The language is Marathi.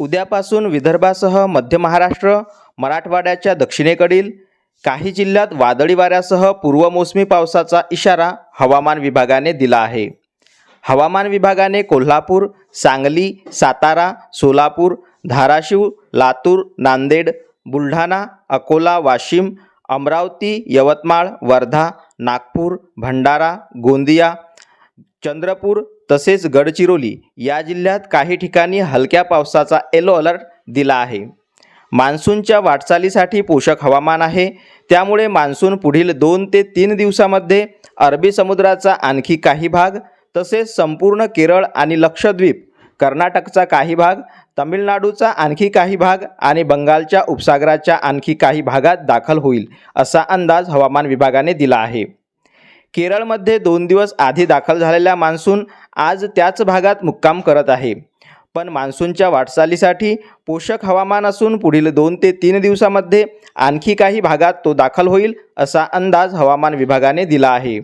उद्यापासून विदर्भासह मध्य महाराष्ट्र मराठवाड्याच्या दक्षिणेकडील काही जिल्ह्यात वादळी वाऱ्यासह पूर्वमोसमी पावसाचा इशारा हवामान विभागाने दिला आहे. हवामान विभागाने कोल्हापूर सांगली सातारा सोलापूर धाराशिव लातूर नांदेड बुलढाणा अकोला वाशिम अमरावती यवतमाळ वर्धा नागपूर भंडारा गोंदिया चंद्रपूर तसेच गडचिरोली या जिल्ह्यात काही ठिकाणी हलक्या पावसाचा येलो अलर्ट दिला आहे. मान्सूनच्या वाटचालीसाठी पोषक हवामान आहे. त्यामुळे मान्सून पुढील दोन ते तीन दिवसामध्ये अरबी समुद्राचा आणखी काही भाग तसेच संपूर्ण केरळ आणि लक्षद्वीप कर्नाटकचा काही भाग तमिळनाडूचा आणखी काही भाग आणि बंगालच्या उपसागराच्या आणखी काही भागात दाखल होईल असा अंदाज हवामान विभागाने दिला आहे. केरळमध्ये दोन दिवस आधी दाखल झालेला मान्सून आज त्याच भागात मुक्काम करत आहे. पण मान्सूनच्या वाटचालीसाठी पोषक हवामान असून पुढील दोन ते तीन दिवसामध्ये आणखी काही भागात तो दाखल होईल असा अंदाज हवामान विभागाने दिला आहे.